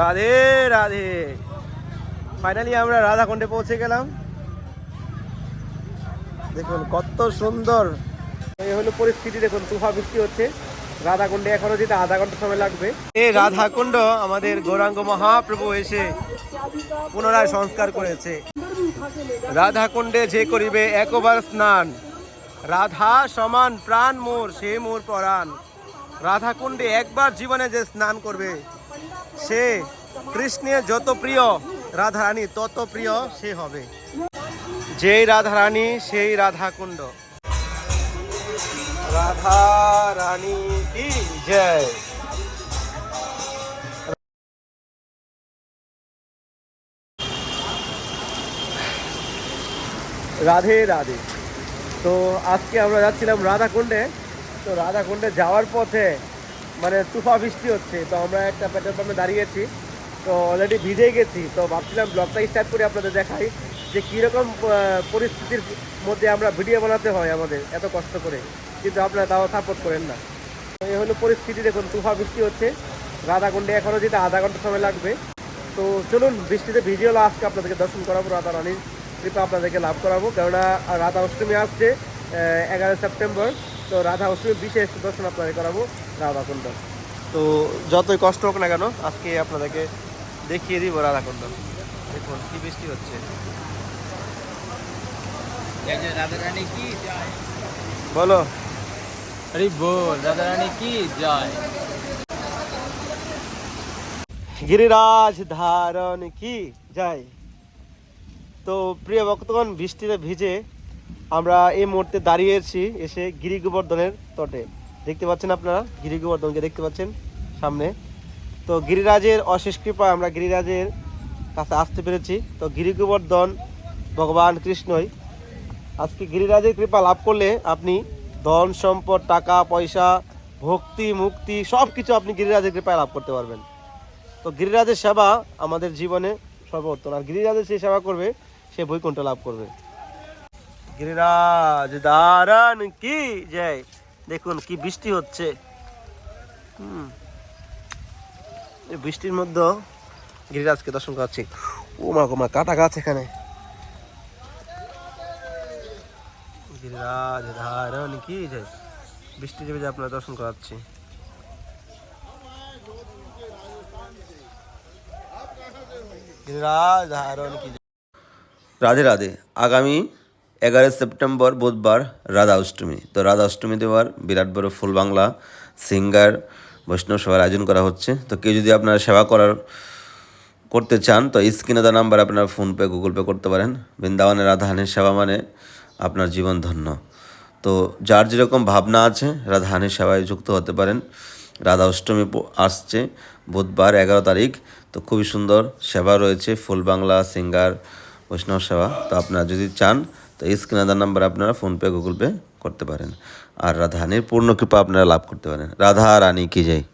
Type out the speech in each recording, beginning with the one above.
Radhe Radhe. Finally আমরা রাধাকুণ্ডে পৌঁছে গেলাম। দেখুন, কত সুন্দর। এই হলো পরিস্থিতি, দেখুন তুফা বৃষ্টি হচ্ছে। রাধাকুণ্ডে এখনও যেতে আধা ঘণ্টা সময় লাগবে। এই রাধাকুণ্ড আমাদের গৌরাঙ্গ মহাপ্রভু এসে পুনরায় সংস্কার করেছে। রাধাকুণ্ডে যে করিবে একবার স্নান। রাধা সমান প্রাণ মোর, সে মোর পরাণ। রাধাকুণ্ডে একবার জীবনে যে স্নান করবে সে কৃষ্ণের যত প্রিয় রাধারানী, তত প্রিয় সে হবে। যেই রাধারানী, সেই রাধাকুণ্ড। রাধা রানী কি জয়? রাধে রাধে। তো আজকে আমরা যাচ্ছিলাম রাধাকুণ্ডে। তো রাধাকুণ্ডে যাওয়ার পথে মানে তুফা বৃষ্টি হচ্ছে, তো আমরা একটা পেট্রোল পাম্পে দাঁড়িয়েছি, তো অলরেডি ভিজে গেছি, তো ভাবছিলাম ব্লগটা স্টার্ট করে আপনাদের দেখাই, যে কীরকম পরিস্থিতির মধ্যে আমরা ভিডিও বানাতে হয় আমাদের, এত কষ্ট করে। কিন্তু আপনারা তাও সাপোর্ট করেন না। এই হলো পরিস্থিতি, দেখুন, তুফা বৃষ্টি হচ্ছে, রাধাকুণ্ডে এখনও যেতে আধা ঘণ্টা সময় লাগবে। তো চলুন, বৃষ্টিতে ভিডিও আজকে আপনাদেরকে দর্শন করাবো, রাধা রানীর কৃপা আপনাদেরকে লাভ করাবো, কেননা রাধা অষ্টমী আসছে এগারো সেপ্টেম্বর। তো রাধা অষ্টমীর বিশেষ দর্শন আপনাদের করাবো। রাধাকুণ্ড তো যতই কষ্ট হোক না কেন আজকে আপনাদেরকে দেখিয়ে দিব রাধাকুণ্ড দেখুন কি বৃষ্টি হচ্ছে। বলো। আরে বল রাধা রানী কি যায় গিরিরাজ ধারণ কি? যায় তো প্রিয় ভক্তগণ বৃষ্টিতে ভিজে আমরা এই মুহূর্তে দাঁড়িয়েছি এসে গিরি গোবর্ধনের তটে। দেখতে পাচ্ছেন আপনারা? গিরি গোবর্ধনকে দেখতে পাচ্ছেন সামনে। তো গিরিরাজের অশেষ কৃপা আমরা গিরিরাজের কাছে আসতে পেরেছি। তো গিরি গোবর্ধন ভগবান কৃষ্ণই আজকে গিরিরাজের কৃপা লাভ করলে আপনি ধন, সম্পদ, টাকা, পয়সা, ভক্তি, মুক্তি সব কিছু আপনি গিরিরাজের কৃপায় লাভ করতে পারবেন। তো গিরিরাজের সেবা আমাদের জীবনে সর্বোত্তম। আর গিরিরাজের সেই সেবা করবে, সে বৈকুণ্ঠ লাভ করবে। গিরিরাজ, দারান কি জয়। দেখুন কি বৃষ্টি হচ্ছে। হুম। এই বৃষ্টির মধ্যে গিরিরাজকে দর্শন করাচ্ছি। ও মা গোমা কাটা গাছ এখানে। গিরিরাজ ধারণ কি জয়। বৃষ্টি দেবে যে আপনার দর্শন করাচ্ছি। গিরিরাজ ধারণ কি রাধে রাধে, আগামী এগারোই সেপ্টেম্বর বুধবার রাধা অষ্টমী তো রাধা অষ্টমী দেওয়ার বিরাট বড় ফুল বাংলা সিঙ্গার বৈষ্ণব সভার আয়োজন করা হচ্ছে। তো কেউ যদি আপনারা সেবা করার, করতে চান, তো স্ক্রিনে দেওয়া নাম্বার আপনারা ফোনপে, গুগল পে করতে পারেন। বৃন্দাবনের রাধাহানির সেবা মানে আপনার জীবন ধন্য। তো যার যেরকম ভাবনা আছে রাধাহানির সেবায় যুক্ত হতে পারেন। রাধা অষ্টমী আসছে বুধবার এগারো তারিখ। তো খুবই সুন্দর সেবা রয়েছে, ফুল বাংলা, সিঙ্গার, বৈষ্ণব সেবা। তো আপনারা যদি চান তো এই স্ক্রিনাদার নাম্বার আপনারা ফোনপে গুগল পে করতে পারেন। আর রাধারানীর পূর্ণ কৃপা আপনারা লাভ করতে পারেন। রাধা রানী কি জয়?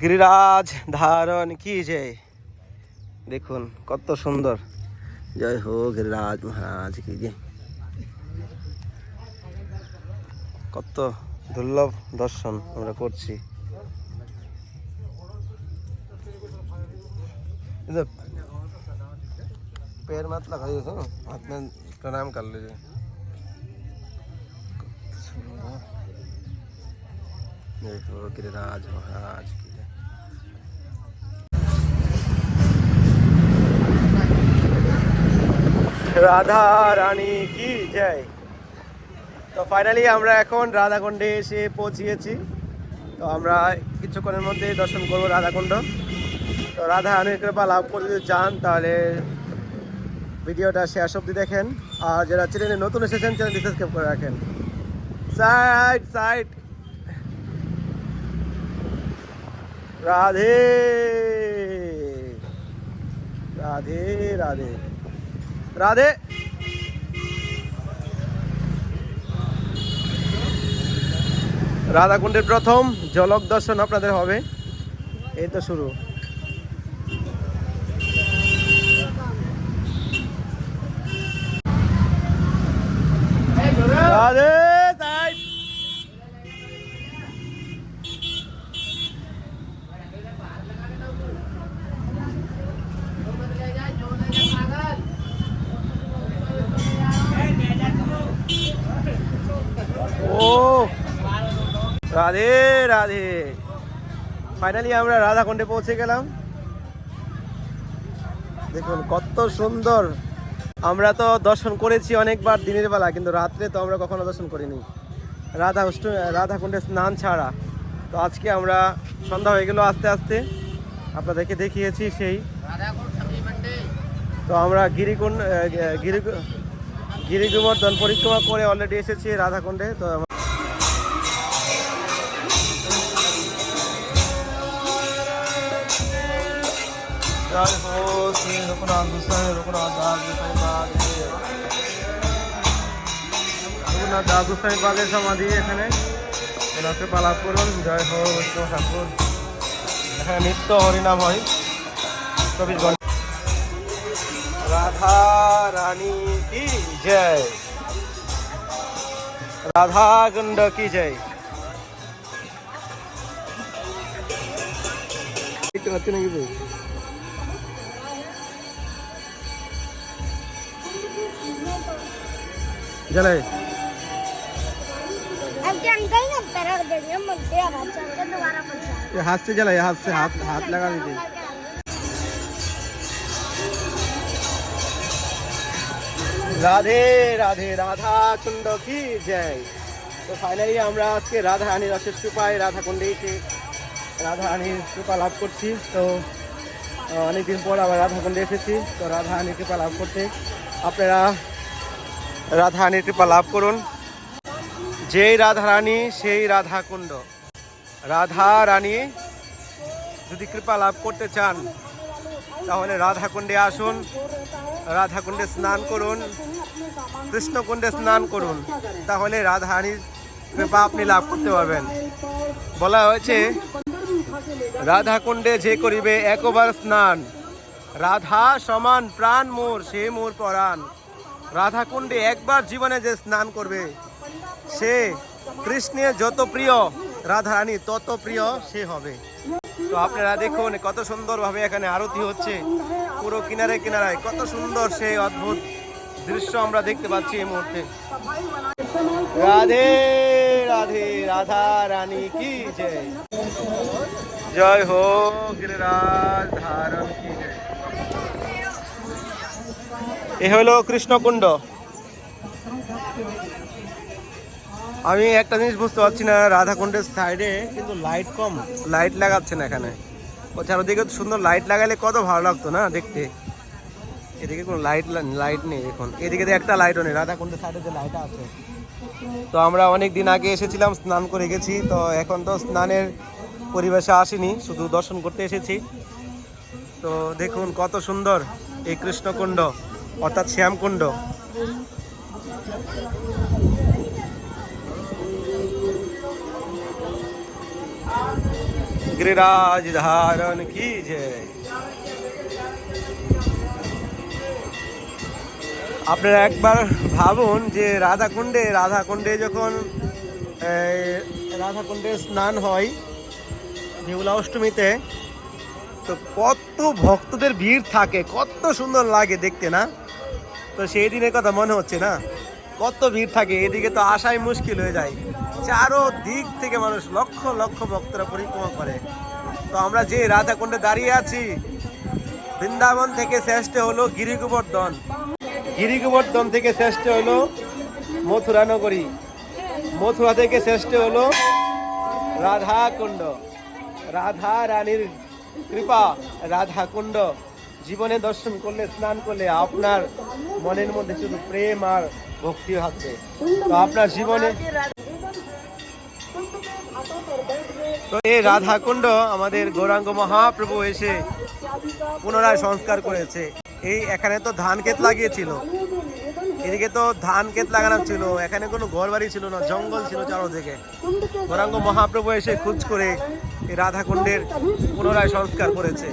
গিরিরাজ ধারণ কি জয়? দেখুন, কত সুন্দর। জয় হো গিরিরাজ মহারাজ কি জয়। কত দুর্লভ দর্শন আমরা করছি। पैर मत लगाइए तो हाथ में प्रणाम कर लीजिए देखो गिरिराज महाराज की जय। রাধা রানী কি জয় তো ফাইনালি আমরা এখন রাধাকুণ্ডে এসে পৌঁছিয়েছি তো আমরা কিছুক্ষণের মধ্যে দর্শন করবো রাধাকুণ্ড তো রাধা রানীর কৃপা লাভ করতে যদি চান তাহলে ভিডিওটা শেষ অবধি দেখেন। আর যারা চ্যানেলে নতুন এসেছেন, চ্যানেলটি সাবস্ক্রাইব করে রাখেন। Side side. রাধে। রাধে রাধে। রাধে। রাধাকুণ্ডের প্রথম জলক দর্শন আপনাদের হবে। এই তো শুরু। রাধে রাধে। ফাইনালি আমরা রাধাকুণ্ডে পৌঁছে গেলাম। দেখুন, কত সুন্দর। আমরা তো দর্শন করেছি অনেকবার দিনের বেলা, কিন্তু রাত্রে তো আমরা কখনো দর্শন করিনি। রাধা রাধাকুণ্ডে স্নান ছাড়া। তো আজকে আমরা সন্ধ্যা হয়ে গেল আস্তে আস্তে। আপনাদেরকে দেখিয়েছি সেই। তো আমরা গিরিকুণ্ড গিরি গিরি গোবর্ধন পরিক্রমা করে অলরেডি এসেছি রাধাকুণ্ডে। তো জয় হো শ্রী রঘুনাথ গোস্বামী রঘুনাথ দাস গোস্বামী বাগ রঘুনাথ সমাধি এখানে পালাপ করুন জয় হো এখানে নিত্য হরিনাম হয় চব্বিশ রাধা রানী কি জয় রাধা কুণ্ড কি জয় দেখতে পাচ্ছি ये हाथ से जला ये हाथ से हाथ हाथ लगा दीजिए রাধে রাধে রাধা কুণ্ড কি জয় তো ফাইনালি আমরা আজকে রাধা রানীর অশেষ কৃপায় রাধা কুণ্ডে এসে রাধা রানীর কৃপা লাভ করছি তো আহ, অনেকদিন পর আবার রাধা কুণ্ডে এসেছি তো রাধা রানীর কৃপা লাভ করতে আপনারা রাধা রানীর কৃপা লাভ করুন। যেই রাধা রানী সেই রাধা কুণ্ড রাধা রানী যদি কৃপা লাভ করতে চান, তাহলে রাধাকুণ্ডে আসুন, রাধাকুণ্ডে স্নান করুন, কৃষ্ণকুণ্ডে স্নান করুন, তাহলে রাধারানীর কৃপা আপনি লাভ করতে পারবেন। বলা হয়েছে, রাধাকুণ্ডে যে করিবে একবার স্নান, রাধা সমান প্রাণ মোর, সে মোর পরাণ। রাধাকুণ্ডে একবার জীবনে যে স্নান করবে, সে কৃষ্ণের যত প্রিয় রাধারানী, তত প্রিয় সে হবে। তো আপনারা দেখুন কত সুন্দরভাবে এখানে আরতি হচ্ছে, পুরো কিনারে কিনারায়। কত সুন্দর সেই অদ্ভুত দৃশ্য আমরা দেখতে পাচ্ছি এই মুহূর্তে। রাধে রাধে রাধা রানী কি জয়। জয় হো গিরিরাজ, ধারণ কি জয়। এ হলো কৃষ্ণকুণ্ড। আমি একটা জিনিস বুঝতে পারছি না, রাধাকুণ্ডের সাইডে কিন্তু লাইট কম লাইট লাগাচ্ছে না এখানে। চারদিকে সুন্দর লাইট লাগালে কত ভালো লাগতো না দেখতে। এদিকে কোনো লাইট লাইট নেই এখন। এদিকে একটা লাইটও নেই, রাধাকুণ্ডের সাইডে যে লাইট আছে। তো আমরা অনেক দিন আগে এসেছিলাম, স্নান করে গেছি, তো এখন তো স্নানের পরিবেশে আসিনি, শুধু দর্শন করতে এসেছি। তো দেখুন কত সুন্দর এই কৃষ্ণকুণ্ড। অর্থাৎ শ্যামকুণ্ড गिरिराज धारण की जय আপনারা একবার ভাবুন যে রাধাকুণ্ডে রাধাকুণ্ডে যখন এই, রাধাকুণ্ডে স্নান হয় বেহুলা অষ্টমীতে তো কত ভক্তদের ভিড় থাকে কত সুন্দর লাগে দেখতে না তো সেই দিনের কথা মনে হচ্ছে না? কত ভিড় থাকে, এদিকে তো আসাই মুশকিল হয়ে যায়। চারো দিক থেকে মানুষ লক্ষ লক্ষ ভক্তরা পরিক্রমা করে। তো আমরা যে রাধাকুণ্ডে দাঁড়িয়ে আছি, বৃন্দাবন থেকে শ্রেষ্ঠ হলো গিরি গোবর্ধন গিরি গোবর্ধন থেকে শ্রেষ্ঠ হলো মথুরা নগরী। মথুরা থেকে শ্রেষ্ঠ হলো রাধা কুণ্ড রাধা রানীর কৃপা রাধা কুণ্ড জীবনে দর্শন করলে, স্নান করলে আপনার মনের মধ্যে শুধু প্রেম আর ভক্তি হবে তো আপনার জীবনে তো এই রাধা কুণ্ড আমাদের গৌরাঙ্গ মহাপ্রভু এসে পুনরায় সংস্কার করেছে। এই এখানে তো ধান ক্ষেত লাগিয়েছিল। এদিকে তো ধান ক্ষেত লাগানো ছিল। এখানে কোনো ঘর বাড়ি ছিল না, জঙ্গল ছিল চারোদিকে। গৌরাঙ্গ মহাপ্রভু এসে খোঁজ করে এই রাধাকুণ্ডের পুনরায় সংস্কার করেছে।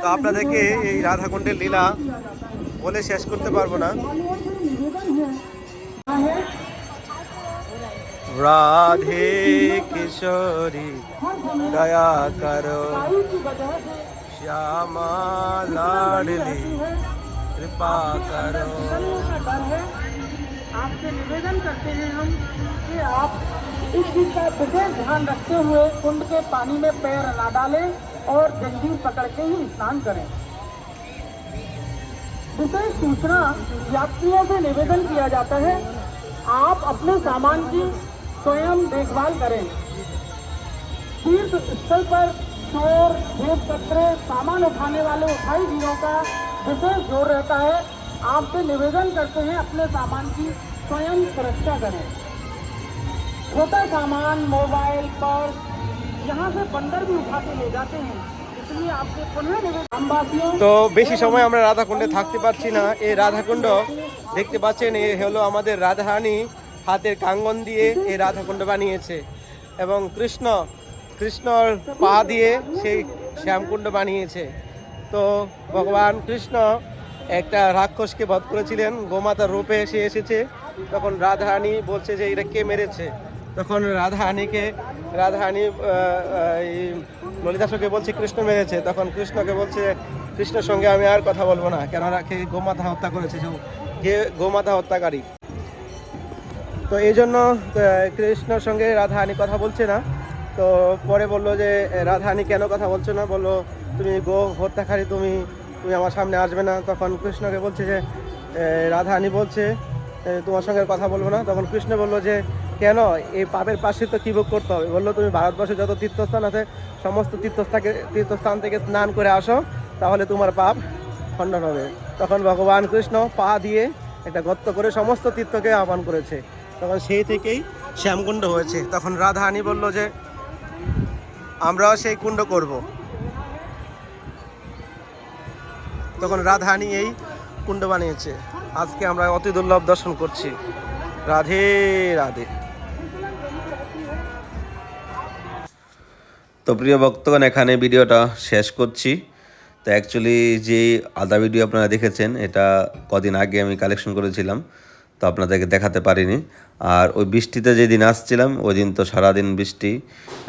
তো আপনাদেরকে এই রাধাকুণ্ডের লীলা বলে শেষ করতে পারবো না রাধে কিশোরী দয়া করো श्यामा लाडली कृपा करो आपसे निवेदन करते हैं हम कि आप इस चीज का विशेष ध्यान रखते हुए कुंड के पानी में पैर न डालें और जंजीर पकड़ के ही स्नान करें। विशेष सूचना यात्रियों से निवेदन किया जाता है, आप अपने सामान की स्वयं देखभाल करें। तीर्थ स्थल पर चोर भेद कतरे सामान उठाने वाले उठाई वीरों का विशेष ज़ोर रहता है। आपसे निवेदन करते हैं, अपने सामान की स्वयं सुरक्षा करें। छोटा सामान, मोबाइल, पर्स তো বেশি সময় আমরা রাধাকুণ্ডে থাকতে পারছি না। এই রাধাকুণ্ড দেখতে পাচ্ছেন, এ হলো আমাদের রাধারানী হাতের কাঙ্গন দিয়ে এই রাধাকুণ্ড বানিয়েছে। এবং কৃষ্ণ, কৃষ্ণর পা দিয়ে সেই শ্যামকুণ্ড বানিয়েছে। তো ভগবান কৃষ্ণ একটা রাক্ষসকে বধ করেছিলেন, গোমাতার রূপে এসে এসেছে। তখন রাধারানী বলছে যে, এটা কে মেরেছে? তখন আহ, আহ, এই ললিতাসকে বলছে কৃষ্ণ মেরেছে। তখন কৃষ্ণকে বলছে কৃষ্ণের সঙ্গে আমি আর কথা বলব না। কেন রাখে গোমাতা হত্যা করেছে যে গোমাতা হত্যাকারী? তো এই জন্য কৃষ্ণর সঙ্গে রাধারানী কথা বলছে না। তো পরে বলল যে রাধারানী কেন কথা বলছো না? বলল তুমি গো হত্যাকারী তুমি তুমি আমার সামনে আসবে না। তখন কৃষ্ণকে বলছে যে এ, রাধারানী বলছে তোমার সঙ্গে কথা বলব না। তখন কৃষ্ণ বলল যে কেন এই পাপের পাশে তো কী ভোগ করতে হবে? বলল, তুমি ভারতবর্ষে যত তীর্থস্থান আছে, সমস্ত তীর্থস্থানকে তীর্থস্থান থেকে স্নান করে আসো, তাহলে তোমার পাপ খণ্ডন হবে। তখন ভগবান কৃষ্ণ পা দিয়ে একটা গর্ত করে সমস্ত তীর্থকে আহ্বান করেছে। তখন সেই থেকেই শ্যামকুণ্ড হয়েছে। তখন রাধাহানি বলল যে, আমরাও সেই কুণ্ড করব। তখন রাধাহানি এই কুণ্ড বানিয়েছে। আজকে আমরা অতি দুর্লভ দর্শন করছি। রাধে রাধে। তো প্রিয় ভক্তগণ, এখানে ভিডিওটা শেষ করছি। তো অ্যাকচুয়ালি যে আদা ভিডিও আপনারা দেখেছেন, এটা কদিন আগে আমি কালেকশন করেছিলাম, তো আপনাদেরকে দেখাতে পারিনি। আর ওই বৃষ্টিতে যেদিন আসছিলাম ওই দিন তো সারাদিন বৃষ্টি,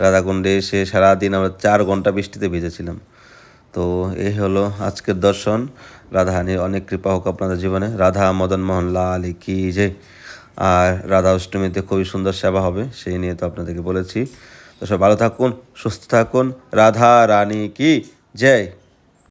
রাধাকুণ্ডে এসে সারাদিন আমরা চার ঘণ্টা বৃষ্টিতে ভিজেছিলাম। তো এই হলো আজকের দর্শন। রাধাহানির অনেক কৃপা হোক আপনাদের জীবনে। রাধা মদন মোহন লাল কি যে। আর রাধা অষ্টমীতে খুবই সুন্দর সেবা হবে, সেই নিয়ে তো আপনাদেরকে বলেছি। তো সব ভালো থাকুন সুস্থ থাকুন। রাধা রানী কি? জয়।